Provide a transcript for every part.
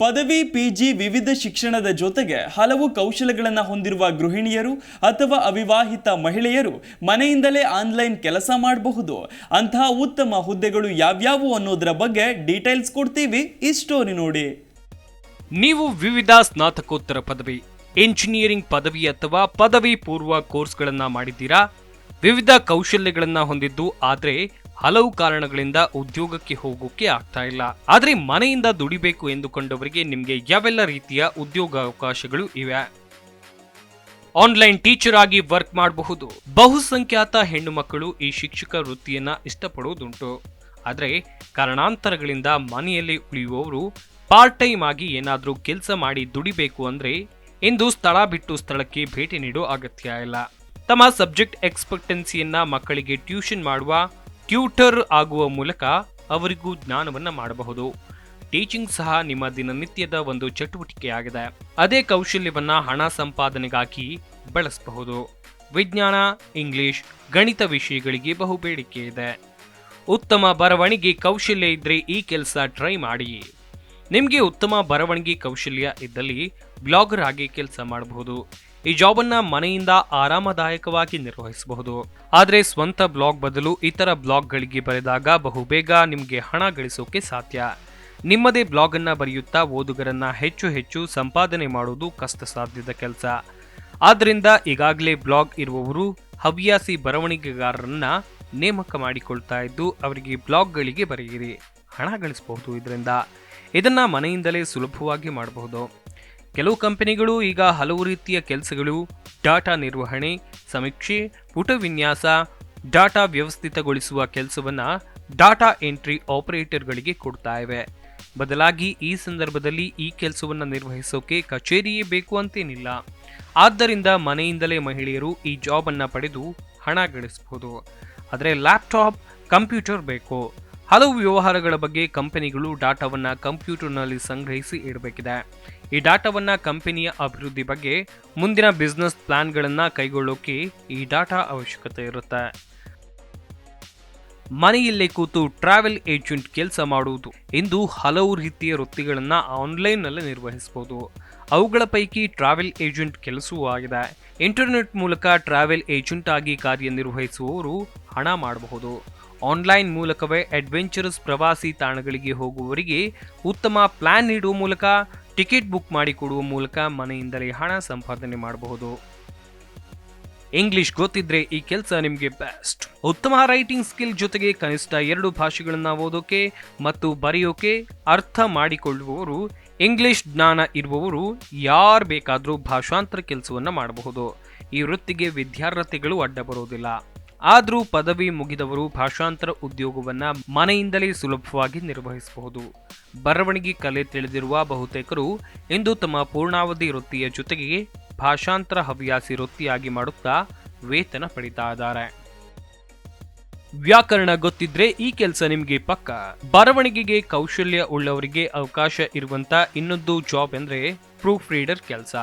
ಪದವಿ ಪಿಜಿ ವಿವಿಧ ಶಿಕ್ಷಣದ ಜೊತೆಗೆ ಹಲವು ಕೌಶಲ್ಯಗಳನ್ನು ಹೊಂದಿರುವ ಗೃಹಿಣಿಯರು ಅಥವಾ ಅವಿವಾಹಿತ ಮಹಿಳೆಯರು ಮನೆಯಿಂದಲೇ ಆನ್ಲೈನ್ ಕೆಲಸ ಮಾಡಬಹುದು. ಅಂತಹ ಉತ್ತಮ ಹುದ್ದೆಗಳು ಯಾವ್ಯಾವು ಅನ್ನೋದರ ಬಗ್ಗೆ ಡೀಟೇಲ್ಸ್ ಕೊಡ್ತೀವಿ ಈ ಸ್ಟೋರಿ ನೋಡಿ. ನೀವು ವಿವಿಧ ಸ್ನಾತಕೋತ್ತರ ಪದವಿ ಇಂಜಿನಿಯರಿಂಗ್ ಪದವಿ ಅಥವಾ ಪದವಿ ಪೂರ್ವ ಕೋರ್ಸ್ಗಳನ್ನು ಮಾಡಿದ್ದೀರಾ? ವಿವಿಧ ಕೌಶಲ್ಯಗಳನ್ನು ಹೊಂದಿದ್ದು ಆದ್ರೆ ಹಲವು ಕಾರಣಗಳಿಂದ ಉದ್ಯೋಗಕ್ಕೆ ಹೋಗೋಕೆ ಆಗ್ತಾ ಇಲ್ಲ. ಆದ್ರೆ ಮನೆಯಿಂದ ದುಡಿಬೇಕು ಎಂದುಕೊಂಡವರಿಗೆ ನಿಮಗೆ ಯಾವೆಲ್ಲ ರೀತಿಯ ಉದ್ಯೋಗಾವಕಾಶಗಳು ಇವೆ? ಆನ್ಲೈನ್ ಟೀಚರ್ ಆಗಿ ವರ್ಕ್ ಮಾಡಬಹುದು. ಬಹುಸಂಖ್ಯಾತ ಹೆಣ್ಣು ಮಕ್ಕಳು ಈ ಶಿಕ್ಷಕ ವೃತ್ತಿಯನ್ನ ಇಷ್ಟಪಡುವುದುಂಟು ಆದರೆ ಕಾರಣಾಂತರಗಳಿಂದ ಮನೆಯಲ್ಲಿ ಉಳಿಯುವವರು ಪಾರ್ಟ್ ಟೈಮ್ ಆಗಿ ಏನಾದರೂ ಕೆಲಸ ಮಾಡಿ ದುಡಿಬೇಕು ಅಂದ್ರೆ ಇಂದು ಸ್ಥಳ ಬಿಟ್ಟು ಸ್ಥಳಕ್ಕೆ ಭೇಟಿ ನೀಡೋ ಅಗತ್ಯ ಇಲ್ಲ. ತಮ್ಮ ಸಬ್ಜೆಕ್ಟ್ ಎಕ್ಸ್ಪೆಕ್ಟೆನ್ಸಿಯನ್ನ ಮಕ್ಕಳಿಗೆ ಟ್ಯೂಷನ್ ಮಾಡುವ ಟ್ಯೂಟರ್ ಆಗುವ ಮೂಲಕ ಅವರಿಗೂ ಜ್ಞಾನವನ್ನು ಮಾಡಬಹುದು. ಟೀಚಿಂಗ್ ಸಹ ನಿಮ್ಮ ದಿನನಿತ್ಯದ ಒಂದು ಚಟುವಟಿಕೆಯಾಗಿದೆ. ಅದೇ ಕೌಶಲ್ಯವನ್ನ ಹಣ ಸಂಪಾದನೆಗಾಗಿ ಬಳಸಬಹುದು. ವಿಜ್ಞಾನ, ಇಂಗ್ಲಿಷ್, ಗಣಿತ ವಿಷಯಗಳಿಗೆ ಬಹು ಬೇಡಿಕೆ ಇದೆ. ಉತ್ತಮ ಬರವಣಿಗೆ ಕೌಶಲ್ಯ ಇದ್ರೆ ಈ ಕೆಲಸ ಟ್ರೈ ಮಾಡಿ. ನಿಮಗೆ ಉತ್ತಮ ಬರವಣಿಗೆ ಕೌಶಲ್ಯ ಇದ್ದಲ್ಲಿ ಬ್ಲಾಗರ್ ಆಗಿ ಕೆಲಸ ಮಾಡಬಹುದು. ಈ ಜಾಬನ್ನು ಮನೆಯಿಂದ ಆರಾಮದಾಯಕವಾಗಿ ನಿರ್ವಹಿಸಬಹುದು. ಆದರೆ ಸ್ವಂತ ಬ್ಲಾಗ್ ಬದಲು ಇತರ ಬ್ಲಾಗ್ಗಳಿಗೆ ಬರೆದಾಗ ಬಹುಬೇಗ ನಿಮಗೆ ಹಣ ಗಳಿಸೋಕೆ ಸಾಧ್ಯ. ನಿಮ್ಮದೇ ಬ್ಲಾಗ್ ಅನ್ನ ಬರೆಯುತ್ತಾ ಓದುಗರನ್ನ ಹೆಚ್ಚು ಹೆಚ್ಚು ಸಂಪಾದನೆ ಮಾಡುವುದು ಕಷ್ಟ ಸಾಧ್ಯದ ಕೆಲಸ. ಆದ್ದರಿಂದ ಈಗಾಗಲೇ ಬ್ಲಾಗ್ ಇರುವವರು ಹವ್ಯಾಸಿ ಬರವಣಿಗೆಗಾರರನ್ನ ನೇಮಕ ಮಾಡಿಕೊಳ್ತಾ ಇದ್ದು ಅವರಿಗೆ ಬ್ಲಾಗ್ಗಳಿಗೆ ಬರೆಯಿರಿ. ಹಣ ಗಳಿಸಬಹುದು ಇದರಿಂದ. ಇದನ್ನ ಮನೆಯಿಂದಲೇ ಸುಲಭವಾಗಿ ಮಾಡಬಹುದು. ಕೆಲವು ಕಂಪನಿಗಳು ಈಗ ಹಲವು ರೀತಿಯ ಕೆಲಸಗಳು, ಡಾಟಾ ನಿರ್ವಹಣೆ, ಸಮೀಕ್ಷೆ, ಪುಟ ವಿನ್ಯಾಸ, ಡಾಟಾ ವ್ಯವಸ್ಥಿತಗೊಳಿಸುವ ಕೆಲಸವನ್ನ ಡಾಟಾ ಎಂಟ್ರಿ ಆಪರೇಟರ್ಗಳಿಗೆ ಕೊಡ್ತಾ ಇವೆ. ಬದಲಾಗಿ ಈ ಸಂದರ್ಭದಲ್ಲಿ ಈ ಕೆಲಸವನ್ನು ನಿರ್ವಹಿಸೋಕೆ ಕಚೇರಿಯೇ ಬೇಕು ಅಂತೇನಿಲ್ಲ. ಆದ್ದರಿಂದ ಮನೆಯಿಂದಲೇ ಮಹಿಳೆಯರು ಈ ಜಾಬನ್ನು ಪಡೆದು ಹಣ ಗಳಿಸಬಹುದು ಆದರೆ ಲ್ಯಾಪ್ಟಾಪ್, ಕಂಪ್ಯೂಟರ್ ಬೇಕು. ಹಲವು ವ್ಯವಹಾರಗಳ ಬಗ್ಗೆ ಕಂಪನಿಗಳು ಡಾಟಾವನ್ನು ಕಂಪ್ಯೂಟರ್ನಲ್ಲಿ ಸಂಗ್ರಹಿಸಿ ಇಡಬೇಕಿದೆ. ಈ ಡಾಟಾವನ್ನು ಕಂಪನಿಯ ಅಭಿವೃದ್ಧಿ ಬಗ್ಗೆ ಮುಂದಿನ ಬಿಸ್ನೆಸ್ ಪ್ಲಾನ್ಗಳನ್ನು ಕೈಗೊಳ್ಳೋಕೆ ಈ ಡಾಟಾ ಅವಶ್ಯಕತೆ ಇರುತ್ತೆ. ಮನೆಯಲ್ಲೇ ಕೂತು ಟ್ರಾವೆಲ್ ಏಜೆಂಟ್ ಕೆಲಸ ಮಾಡುವುದು ಇಂದು ಹಲವು ರೀತಿಯ ವೃತ್ತಿಗಳನ್ನು ಆನ್ಲೈನ್ನಲ್ಲಿ ನಿರ್ವಹಿಸಬಹುದು. ಅವುಗಳ ಪೈಕಿ ಟ್ರಾವೆಲ್ ಏಜೆಂಟ್ ಕೆಲಸವೂ ಆಗಿದೆ. ಇಂಟರ್ನೆಟ್ ಮೂಲಕ ಟ್ರಾವೆಲ್ ಏಜೆಂಟ್ ಆಗಿ ಕಾರ್ಯನಿರ್ವಹಿಸುವವರು ಹಣ ಮಾಡಬಹುದು. ಆನ್ಲೈನ್ ಮೂಲಕವೇ ಅಡ್ವೆಂಚರಸ್ ಪ್ರವಾಸಿ ತಾಣಗಳಿಗೆ ಹೋಗುವವರಿಗೆ ಉತ್ತಮ ಪ್ಲಾನ್ ನೀಡುವ ಮೂಲಕ ಟಿಕೆಟ್ ಬುಕ್ ಮಾಡಿಕೊಡುವ ಮೂಲಕ ಮನೆಯಿಂದಲೇ ಹಣ ಸಂಪಾದನೆ ಮಾಡಬಹುದು. ಇಂಗ್ಲಿಷ್ ಗೊತ್ತಿದ್ರೆ ಈ ಕೆಲಸ ನಿಮಗೆ ಬೆಸ್ಟ್ ಉತ್ತಮ ರೈಟಿಂಗ್ ಸ್ಕಿಲ್ ಜೊತೆಗೆ ಕನಿಷ್ಠ ಎರಡು ಭಾಷೆಗಳನ್ನು ಓದೋಕೆ ಮತ್ತು ಬರೆಯೋಕೆ ಅರ್ಥ ಮಾಡಿಕೊಳ್ಳುವವರು, ಇಂಗ್ಲಿಷ್ ಜ್ಞಾನ ಇರುವವರು ಯಾರು ಬೇಕಾದರೂ ಭಾಷಾಂತರ ಕೆಲಸವನ್ನು ಮಾಡಬಹುದು. ಈ ವೃತ್ತಿಗೆ ವಿದ್ಯಾರ್ಥಿಗಳು ಅಡ್ಡ ಬರೋದಿಲ್ಲ. ಆದರೂ ಪದವಿ ಮುಗಿದವರು ಭಾಷಾಂತರ ಉದ್ಯೋಗವನ್ನು ಮನೆಯಿಂದಲೇ ಸುಲಭವಾಗಿ ನಿರ್ವಹಿಸಬಹುದು. ಬರವಣಿಗೆ ಕಲೆ ತಿಳಿದಿರುವ ಬಹುತೇಕರು ಇಂದು ತಮ್ಮ ಪೂರ್ಣಾವಧಿ ವೃತ್ತಿಯ ಜೊತೆಗೆ ಭಾಷಾಂತರ ಹವ್ಯಾಸಿ ವೃತ್ತಿಯಾಗಿ ಮಾಡುತ್ತಾ ವೇತನ ಪಡಿತಾ ಇದ್ದಾರೆ. ವ್ಯಾಕರಣ ಗೊತ್ತಿದ್ರೆ ಈ ಕೆಲಸ ನಿಮಗೆ ಪಕ್ಕ. ಬರವಣಿಗೆಗೆ ಕೌಶಲ್ಯ ಉಳ್ಳವರಿಗೆ ಅವಕಾಶ ಇರುವಂತ ಇನ್ನೊಂದು ಜಾಬ್ ಅಂದ್ರೆ ಪ್ರೂಫ್ ರೀಡರ್ ಕೆಲಸ.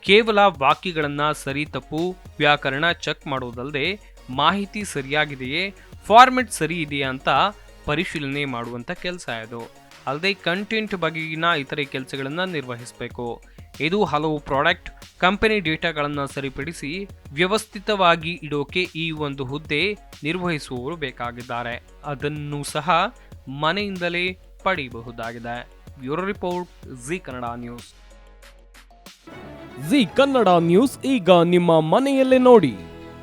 ಕೇವಲ ವಾಕ್ಯಗಳನ್ನ ಸರಿ ತಪ್ಪು ವ್ಯಾಕರಣ ಚೆಕ್ ಮಾಡುವುದಲ್ಲದೆ ಮಾಹಿತಿ ಸರಿಯಾಗಿದೆಯೇ? ಫಾರ್ಮೆಟ್ ಸರಿ ಇದೆಯಾ ಅಂತ ಪರಿಶೀಲನೆ ಮಾಡುವಂತ ಕೆಲಸ ಇದು. ಅಲ್ಲದೆ ಕಂಟೆಂಟ್ ಬಗೆಗಿನ ಇತರೆ ಕೆಲಸಗಳನ್ನ ನಿರ್ವಹಿಸಬೇಕು. ಇದು ಹಲವು ಪ್ರಾಡಕ್ಟ್ ಕಂಪನಿ ಡೇಟಾಗಳನ್ನು ಸರಿಪಡಿಸಿ ವ್ಯವಸ್ಥಿತವಾಗಿ ಇಡೋಕೆ ಈ ಒಂದು ಹುದ್ದೆ ನಿರ್ವಹಿಸುವವರು ಬೇಕಾಗಿದ್ದಾರೆ. ಅದನ್ನು ಸಹ ಮನೆಯಿಂದಲೇ ಪಡೆಯಬಹುದಾಗಿದೆ. Bureau report Zee Kannada news. Zee Kannada news ಈಗ ನಿಮ್ಮ ಮನೆಯಲ್ಲೇ ನೋಡಿ.